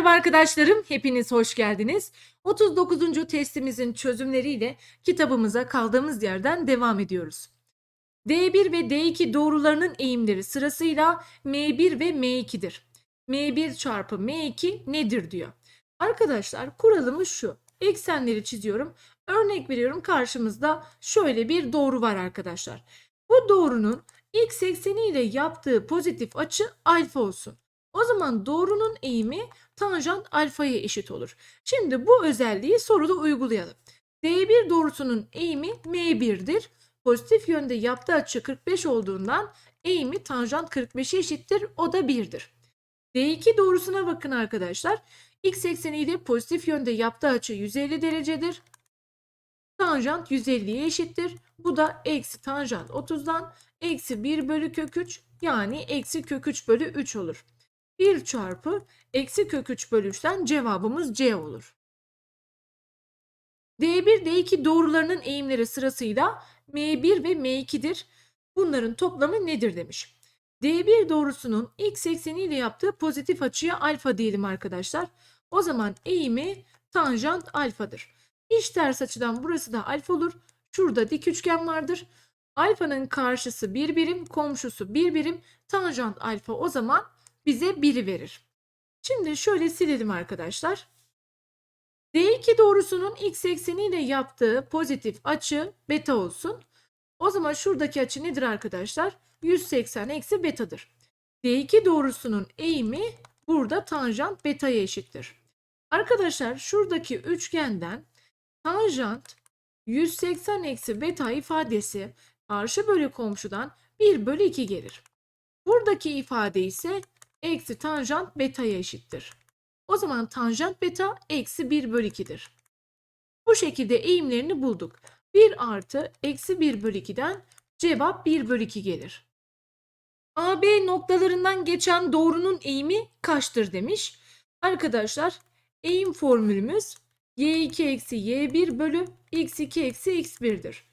Merhaba arkadaşlarım, hepiniz hoş geldiniz. 39. testimizin çözümleriyle kitabımıza kaldığımız yerden devam ediyoruz. D1 ve D2 doğrularının eğimleri sırasıyla M1 ve M2'dir. M1 çarpı M2 nedir diyor. Arkadaşlar kuralımız şu. Eksenleri çiziyorum. Örnek veriyorum karşımızda şöyle bir doğru var arkadaşlar. Bu doğrunun x ekseni ile yaptığı pozitif açı alfa olsun. O zaman doğrunun eğimi tanjant alfaya eşit olur. Şimdi bu özelliği soruda uygulayalım. D1 doğrusunun eğimi M1'dir. Pozitif yönde yaptığı açı 45 olduğundan eğimi tanjant 45'e eşittir. O da 1'dir. D2 doğrusuna bakın arkadaşlar. X ekseniyle pozitif yönde yaptığı açı 150 derecedir. Tanjant 150'ye eşittir. Bu da eksi tanjant 30'dan eksi 1 bölü kök 3 yani eksi kök 3 bölü 3 olur. 1 çarpı eksi kök 3 bölü 3'ten cevabımız C olur. D1, D2 doğrularının eğimleri sırasıyla M1 ve M2'dir. Bunların toplamı nedir demiş. D1 doğrusunun x ekseniyle yaptığı pozitif açıya alfa diyelim arkadaşlar. O zaman eğimi tanjant alfadır. İç ters açıdan burası da alfa olur. Şurada dik üçgen vardır. Alfanın karşısı bir birim, komşusu bir birim. Tanjant alfa o zaman bize 1'i verir. Şimdi şöyle silelim arkadaşlar. D2 doğrusunun x ekseniyle yaptığı pozitif açı beta olsun. O zaman şuradaki açı nedir arkadaşlar? 180 eksi betadır. D2 doğrusunun eğimi burada tanjant beta'ya eşittir. Arkadaşlar şuradaki üçgenden tanjant 180 eksi beta ifadesi karşı bölü komşudan 1 bölü 2 gelir. Buradaki ifade ise eksi tanjant beta'ya eşittir. O zaman tanjant beta eksi 1 bölü 2'dir. Bu şekilde eğimlerini bulduk. 1 artı eksi 1 bölü 2'den cevap 1 bölü 2 gelir. AB noktalarından geçen doğrunun eğimi kaçtır demiş. Arkadaşlar eğim formülümüz y2 eksi y1 bölü x2 eksi x1'dir.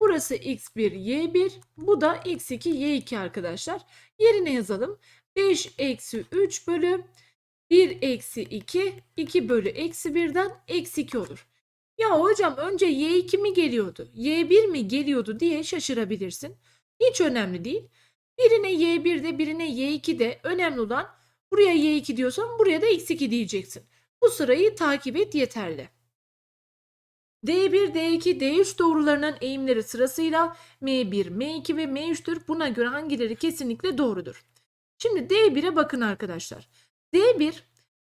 Burası x1 y1 bu da x2 y2 arkadaşlar. Yerine yazalım. 5 eksi 3 bölü 1 eksi 2 2 bölü eksi 1'den eksi 2 olur. Ya hocam önce y2 mi geliyordu y1 mi geliyordu diye şaşırabilirsin. Hiç önemli değil. Birine y1'de birine y2'de önemli olan buraya y2 diyorsan buraya da x2 diyeceksin. Bu sırayı takip et yeterli. D1, D2, D3 doğrularının eğimleri sırasıyla M1, M2 ve M3'tür. Buna göre hangileri kesinlikle doğrudur? Şimdi D1'e bakın arkadaşlar. D1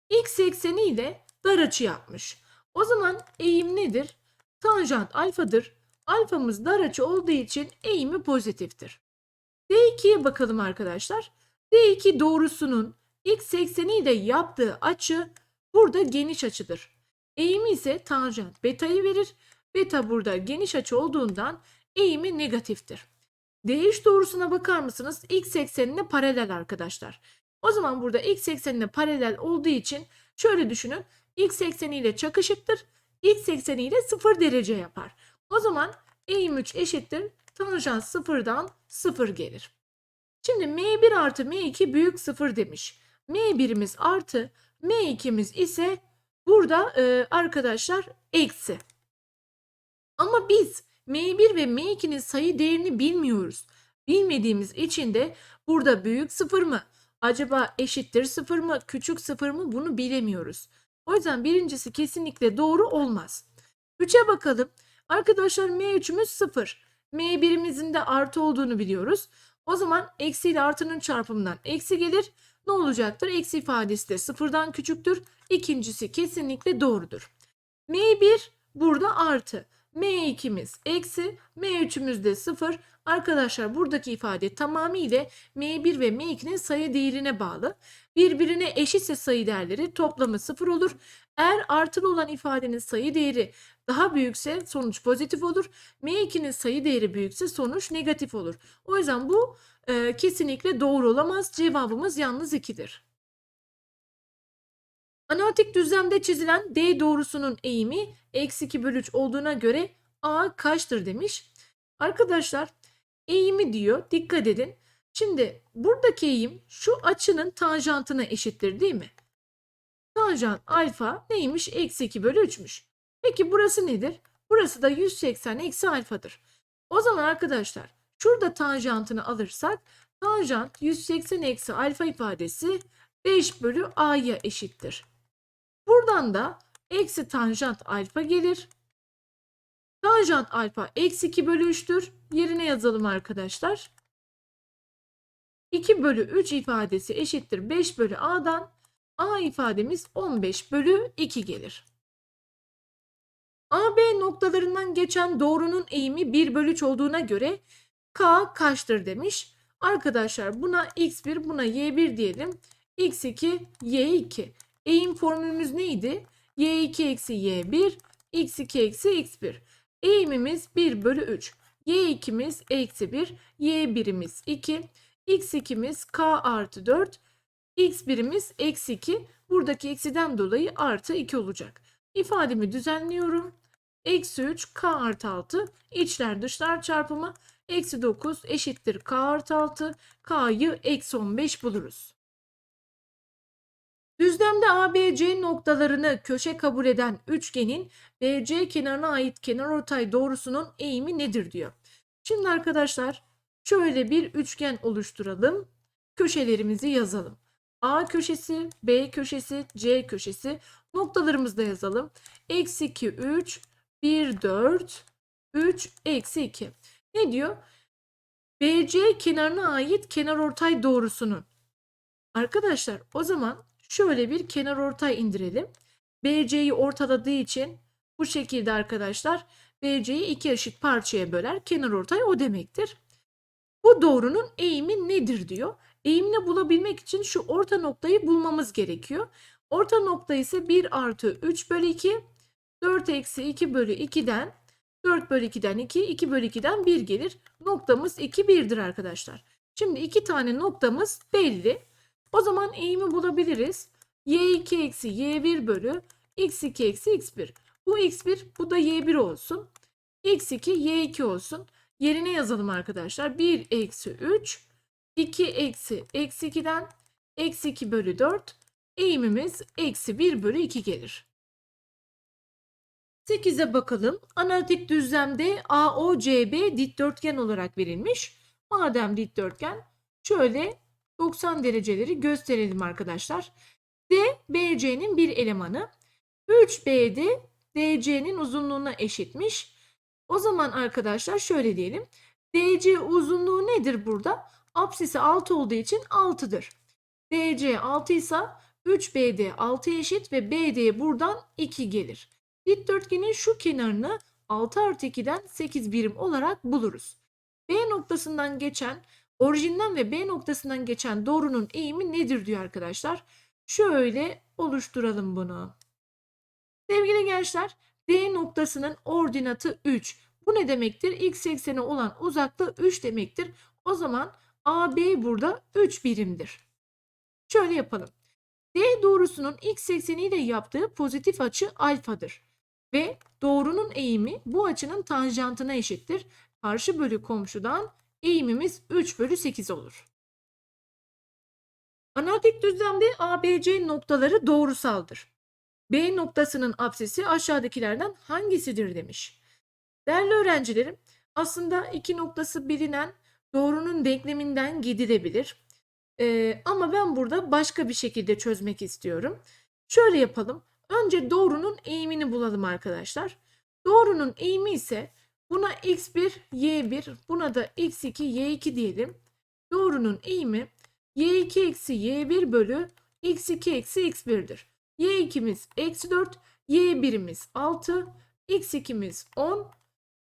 x ekseni ile dar açı yapmış. O zaman eğim nedir? Tanjant alfadır. Alfamız dar açı olduğu için eğimi pozitiftir. D2'ye bakalım arkadaşlar. D2 doğrusunun x ekseni ile yaptığı açı burada geniş açıdır. Eğimi ise tanjant beta'yı verir. Beta burada geniş açı olduğundan eğimi negatiftir. D3 doğrusuna bakar mısınız? X eksenine paralel arkadaşlar. O zaman burada x eksenine paralel olduğu için şöyle düşünün. X ekseniyle çakışıktır. X ekseniyle 0 derece yapar. O zaman eğim 3 eşittir. Tanjant 0'dan 0 gelir. Şimdi M1 artı M2 büyük 0 demiş. M1'imiz artı M2'miz ise burada e, arkadaşlar eksi. Ama biz M1 ve M2'nin sayı değerini bilmiyoruz. Bilmediğimiz için de burada büyük 0 mı? Acaba eşittir 0 mı? Küçük 0 mı? Bunu bilemiyoruz. O yüzden birincisi kesinlikle doğru olmaz. 3'e bakalım. Arkadaşlar M3'ümüz 0. M1'imizin de artı olduğunu biliyoruz. O zaman eksi ile artının çarpımından eksi gelir. Ne olacaktır? Eksi ifadesi de sıfırdan küçüktür. İkincisi kesinlikle doğrudur. M1 burada artı. M2'miz eksi, M3'ümüz de 0. Arkadaşlar buradaki ifade tamamıyla M1 ve M2'nin sayı değerine bağlı. Birbirine eşitse sayı değerleri toplamı 0 olur. Eğer artılı olan ifadenin sayı değeri daha büyükse sonuç pozitif olur. M2'nin sayı değeri büyükse sonuç negatif olur. O yüzden bu e, kesinlikle doğru olamaz. Cevabımız yalnız 2'dir. Analitik düzlemde çizilen D doğrusunun eğimi eksi 2 bölü 3 olduğuna göre A kaçtır demiş. Arkadaşlar eğimi diyor dikkat edin. Şimdi buradaki eğim şu açının tanjantına eşittir değil mi? Tanjant alfa neymiş? Eksi 2 bölü 3'müş. Peki burası nedir? Burası da 180 eksi alfadır. O zaman arkadaşlar şurada tanjantını alırsak tanjant 180 eksi alfa ifadesi 5 bölü a'ya eşittir. Buradan da eksi tanjant alfa gelir. Tanjant alfa eksi 2 bölü 3'tür. Yerine yazalım arkadaşlar. 2 bölü 3 ifadesi eşittir 5 bölü a'dan. A ifademiz 15 bölü 2 gelir. AB noktalarından geçen doğrunun eğimi 1 bölü 3 olduğuna göre K kaçtır demiş. Arkadaşlar buna x1 buna y1 diyelim. x2 y2. Eğim formülümüz neydi? y2 eksi y1 x2 eksi x1. Eğimimiz 1 bölü 3. y2'miz eksi 1 y1'imiz 2 x2'miz k artı 4 x1'imiz eksi 2 buradaki eksiden dolayı artı 2 olacak. İfademi düzenliyorum. Eksi 3 k artı 6 içler dışlar çarpımı eksi 9 eşittir k artı 6 k'yı eksi 15 buluruz. Düzlemde ABC noktalarını köşe kabul eden üçgenin BC kenarına ait kenarortay doğrusunun eğimi nedir diyor. Şimdi arkadaşlar şöyle bir üçgen oluşturalım. Köşelerimizi yazalım. A köşesi, B köşesi, C köşesi noktalarımızı da yazalım. Eksi 2, 3, 1, 4, 3, eksi 2. Ne diyor? BC kenarına ait kenarortay doğrusunun. Arkadaşlar o zaman şöyle bir kenarortay indirelim. BC'yi ortaladığı için bu şekilde arkadaşlar BC'yi iki eşit parçaya böler. Kenarortay o demektir. Bu doğrunun eğimi nedir diyor. Eğimini bulabilmek için şu orta noktayı bulmamız gerekiyor. Orta nokta ise 1 artı 3 bölü 2, 4 eksi 2 bölü 2'den 4 bölü 2'den 2, 2 bölü 2'den 1 gelir. Noktamız 2, 1'dir arkadaşlar. Şimdi iki tane noktamız belli. O zaman eğimi bulabiliriz. y2 eksi y1 bölü x2 eksi x1. Bu x1 bu da y1 olsun. x2 y2 olsun. Yerine yazalım arkadaşlar. 1 eksi 3 2 eksi eksi 2'den eksi 2 bölü 4 eğimimiz eksi 1 bölü 2 gelir. 8'e bakalım. Analitik düzlemde AOCB dikdörtgen olarak verilmiş. Madem dikdörtgen şöyle 90 dereceleri gösterelim arkadaşlar. D BC'nin bir elemanı. 3BD DC'nin uzunluğuna eşitmiş. O zaman arkadaşlar şöyle diyelim. DC uzunluğu nedir burada? Apsisi 6 olduğu için 6'dır. DC 6 ise 3BD 6 eşit ve BD buradan 2 gelir. Dikdörtgenin şu kenarını 6 artı 2'den 8 birim olarak buluruz. B noktasından geçen, orijinden ve B noktasından geçen doğrunun eğimi nedir diyor arkadaşlar. Şöyle oluşturalım bunu. Sevgili gençler, D noktasının ordinatı 3. Bu ne demektir? X ekseni olan uzaklığı 3 demektir. O zaman AB burada 3 birimdir. Şöyle yapalım. D doğrusunun x ekseniyle yaptığı pozitif açı alfadır. Ve doğrunun eğimi bu açının tanjantına eşittir. Karşı bölü komşudan eğimimiz 3 bölü 8 olur. Analitik düzlemde ABC noktaları doğrusaldır. B noktasının apsisi aşağıdakilerden hangisidir demiş. Değerli öğrencilerim, aslında iki noktası bilinen doğrunun denkleminden gidilebilir. Ee, ama ben burada başka bir şekilde çözmek istiyorum. Şöyle yapalım. Önce doğrunun eğimini bulalım arkadaşlar. Doğrunun eğimi ise buna x1, y1, buna da x2, y2 diyelim. Doğrunun eğimi y2 eksi y1 bölü x2 eksi x1'dir. y2'miz eksi 4, y1'imiz 6, x2'miz 10,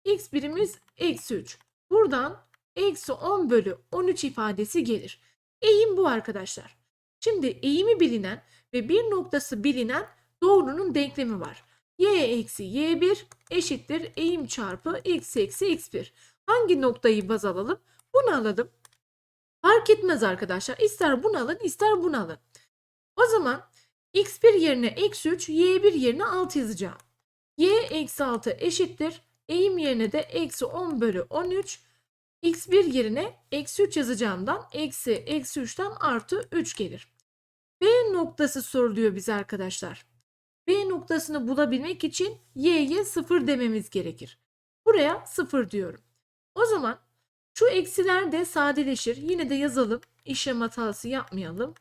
x1'imiz eksi 3. Buradan eksi 10 bölü 13 ifadesi gelir. Eğim bu arkadaşlar. Şimdi eğimi bilinen ve bir noktası bilinen doğrunun denklemi var. Y eksi y1 eşittir eğim çarpı x eksi x1. Hangi noktayı baz alalım? Bunu alalım. Fark etmez arkadaşlar. İster bunu alın ister bunu alın. O zaman x1 yerine eksi 3, y1 yerine 6 yazacağım. y eksi 6 eşittir. Eğim yerine de eksi 10 bölü 13. x1 yerine eksi 3 yazacağımdan eksi eksi 3'ten artı 3 gelir. B noktası soruluyor bize arkadaşlar. B noktasını bulabilmek için y'ye 0 dememiz gerekir. Buraya 0 diyorum. O zaman şu eksiler de sadeleşir. Yine de yazalım. İşlem hatası yapmayalım.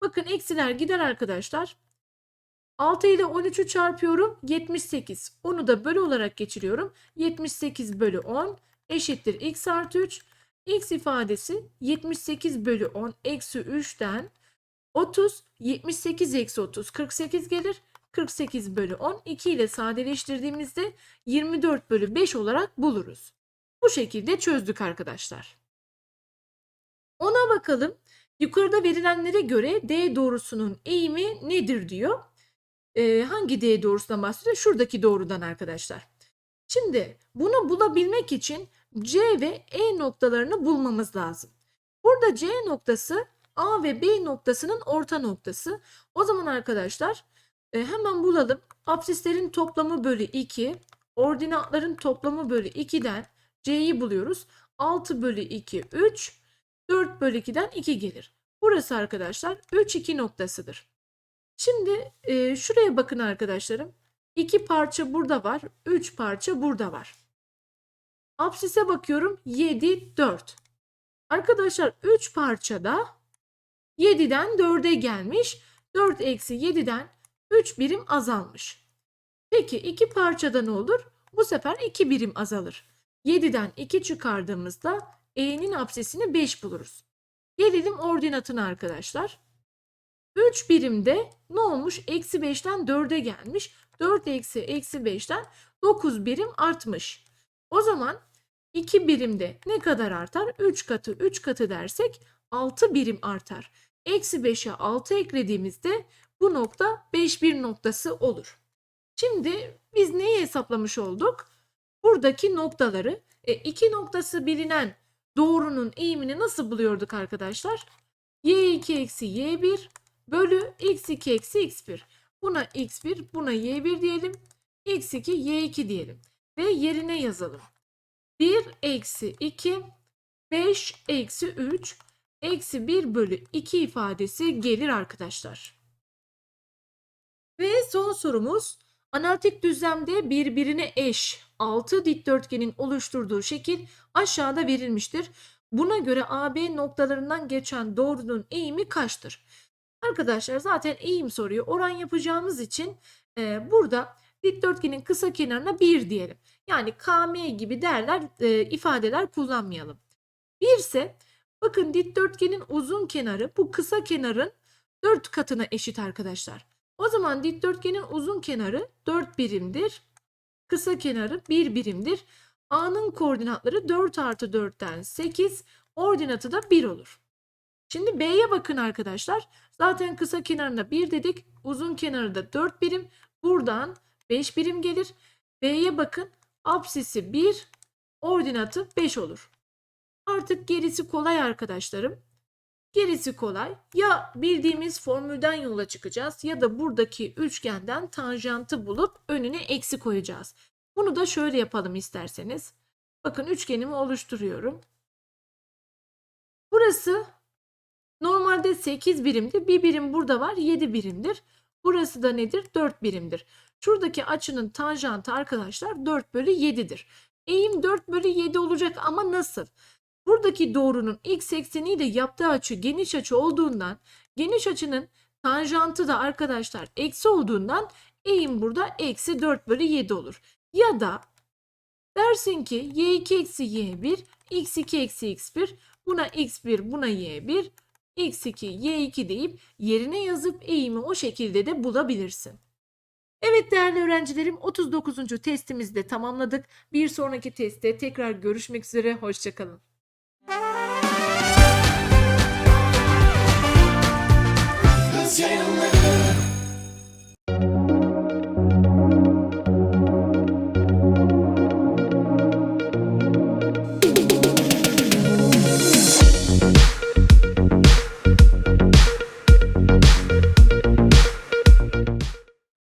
Bakın eksiler gider arkadaşlar. 6 ile 13'ü çarpıyorum. 78. Onu da bölü olarak geçiriyorum. 78 bölü 10 eşittir x artı 3. x ifadesi 78 bölü 10 eksi 3'ten 30, 78 eksi 30, 48 gelir. 48 bölü 10, 2 ile sadeleştirdiğimizde 24 bölü 5 olarak buluruz. Bu şekilde çözdük arkadaşlar. Ona bakalım. Yukarıda verilenlere göre D doğrusunun eğimi nedir diyor. Ee, hangi D doğrusundan bahsediyor? Şuradaki doğrudan arkadaşlar. Şimdi bunu bulabilmek için C ve E noktalarını bulmamız lazım. Burada C noktası A ve B noktasının orta noktası. O zaman arkadaşlar e, hemen bulalım. Absislerin toplamı bölü 2, ordinatların toplamı bölü 2'den C'yi buluyoruz. 6 bölü 2 3, 4 bölü 2'den 2 gelir. Burası arkadaşlar 3 2 noktasıdır. Şimdi e, şuraya bakın arkadaşlarım. 2 parça burada var, 3 parça burada var. Absise bakıyorum 7 4. Arkadaşlar 3 parçada 7'den 4'e gelmiş. 4 eksi 7'den 3 birim azalmış. Peki iki parçada ne olur? Bu sefer 2 birim azalır. 7'den 2 çıkardığımızda E'nin absesini 5 buluruz. Gelelim ordinatına arkadaşlar. 3 birimde ne olmuş? Eksi 5'ten 4'e gelmiş. 4 eksi eksi 5'ten 9 birim artmış. O zaman 2 birimde ne kadar artar? 3 katı 3 katı dersek 6 birim artar. Eksi 5'e 6 eklediğimizde bu nokta 5 bir noktası olur. Şimdi biz neyi hesaplamış olduk? Buradaki noktaları e, iki noktası bilinen doğrunun eğimini nasıl buluyorduk arkadaşlar? y2 eksi y1 bölü x2 eksi x1. Buna x1 buna y1 diyelim. x2 y2 diyelim. Ve yerine yazalım. 1 eksi 2 5 eksi 3 eksi 1 bölü 2 ifadesi gelir arkadaşlar. Ve son sorumuz analitik düzlemde birbirine eş 6 dikdörtgenin oluşturduğu şekil aşağıda verilmiştir. Buna göre AB noktalarından geçen doğrunun eğimi kaçtır? Arkadaşlar zaten eğim soruyor. Oran yapacağımız için e, burada dikdörtgenin kısa kenarına 1 diyelim. Yani KM gibi değerler e, ifadeler kullanmayalım. 1 ise bakın dikdörtgenin uzun kenarı bu kısa kenarın 4 katına eşit arkadaşlar. O zaman dikdörtgenin uzun kenarı 4 birimdir. Kısa kenarı 1 birimdir. A'nın koordinatları 4 artı 4'ten 8. Ordinatı da 1 olur. Şimdi B'ye bakın arkadaşlar. Zaten kısa kenarına 1 dedik. Uzun kenarı da 4 birim. Buradan 5 birim gelir. B'ye bakın. Apsisi 1. Ordinatı 5 olur. Artık gerisi kolay arkadaşlarım. Gerisi kolay. Ya bildiğimiz formülden yola çıkacağız ya da buradaki üçgenden tanjantı bulup önüne eksi koyacağız. Bunu da şöyle yapalım isterseniz. Bakın üçgenimi oluşturuyorum. Burası normalde 8 birimdi. Bir birim burada var 7 birimdir. Burası da nedir? 4 birimdir. Şuradaki açının tanjantı arkadaşlar 4 bölü 7'dir. Eğim 4 bölü 7 olacak ama nasıl? Buradaki doğrunun x ekseniyle yaptığı açı geniş açı olduğundan geniş açının tanjantı da arkadaşlar eksi olduğundan eğim burada eksi 4 bölü 7 olur. Ya da dersin ki y2 eksi y1 x2 eksi x1 buna x1 buna y1 x2 y2 deyip yerine yazıp eğimi o şekilde de bulabilirsin. Evet değerli öğrencilerim 39. testimizi de tamamladık. Bir sonraki testte tekrar görüşmek üzere. Hoşçakalın. was you.